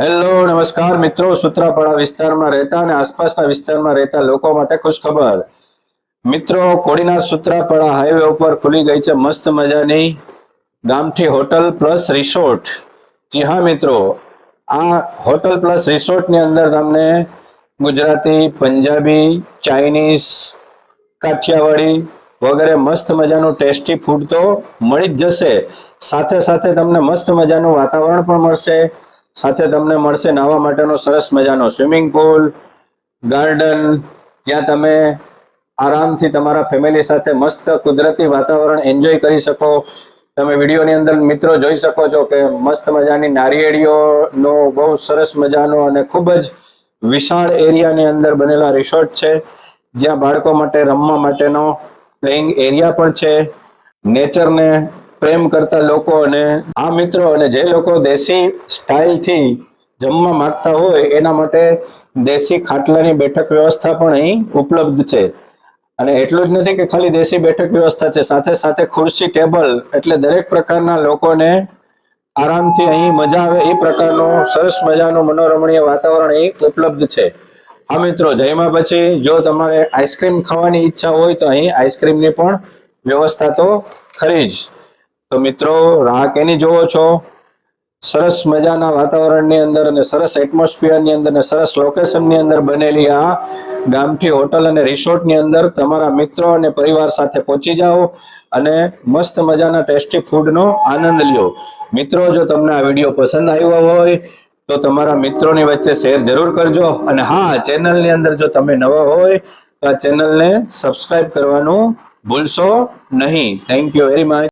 Hello નમસ્કાર મિત્રો. સૂત્રાપાડા વિસ્તારમાં રહેતા અને આસપાસના વિસ્તારમાં રહેતા લોકો માટે ખુશખબર. મિત્રો, કોડીનાર સૂત્રાપાડા હાઈવે ઉપર ખુલી ગઈ છે મસ્ત મજાની ગામઠી હોટલ પ્લસ રિસોર્ટ. જી હા, મિત્રો. આ હોટલ પ્લસ રિસોર્ટની અંદર તમને ગુજરાતી, પંજાબી, ચાઇનીઝ, કાઠિયાવાડી વગેરે મસ્ત મજાનું ટેસ્ટી ફૂડ તો મળી જ જશે. સાથે સાથે તમને મસ્ત મજાનું વાતાવરણ પણ મળશે. સાથે તમને મળશે નાહવા માટેનો સરસ મજાનો સ્વિમિંગ પુલ, ગાર્ડન, જ્યાં તમે આરામથી તમારા ફેમિલી સાથે મસ્ત કુદરતી વાતાવરણ એન્જોય કરી શકો. તમે વિડીયોની અંદર મિત્રો જોઈ શકો છો કે મસ્ત મજાની નારિયેળીઓનો બહુ સરસ મજાનો અને ખૂબ જ વિશાળ એરિયાની અંદર બનેલા રિસોર્ટ છે. જ્યાં બાળકો માટે રમવા માટેનો પ્લેઇંગ એરિયા પણ છે. નેચરને પ્રેમ કરતા લોકો અને આ મિત્રો અને જે લોકો દેશી સ્ટાઇલથી જમવા માંગતા હોય, એના માટે દેશી ખાટલાની બેઠક વ્યવસ્થા પણ અહીં ઉપલબ્ધ છે. અને એટલું જ નથી કે ખાલી દેશી બેઠક વ્યવસ્થા છે, સાથે સાથે ખુરશી, ટેબલ એટલે દરેક પ્રકારના લોકોને આરામથી અહીં મજા આવે, એ પ્રકારનું સરસ મજાનું મનોરમણીય વાતાવરણ અહીં ઉપલબ્ધ છે. હા મિત્રો, જયમાં પછી જો તમારે આઈસ્ક્રીમ ખાવાની ઈચ્છા હોય તો અહીં આઈસ્ક્રીમની પણ વ્યવસ્થા તો ખરી જ. તો મિત્રો, રાહ કેની જોવો છો? સરસ મજાના વાતાવરણની અંદર અને સરસ એટમોસ્ફિયરની અંદર અને સરસ લોકેશનની અંદર બનેલી આ ગામઠી હોટલ અને રિસોર્ટની અંદર તમારા મિત્રો અને પરિવાર સાથે પહોંચી જાઓ અને મસ્ત મજાના ટેસ્ટી ફૂડનો આનંદ લ્યો. મિત્રો, જો તમને આ વીડિયો પસંદ આવ્યો હોય, તો તમારા મિત્રોની વચ્ચે શેર જરૂર કરજો અને હા ચેનલની અંદર જો તમે નવા હોય, તો આ ચેનલને સબસ્ક્રાઈબ કરવાનું ભૂલશો નહીં. Thank you very much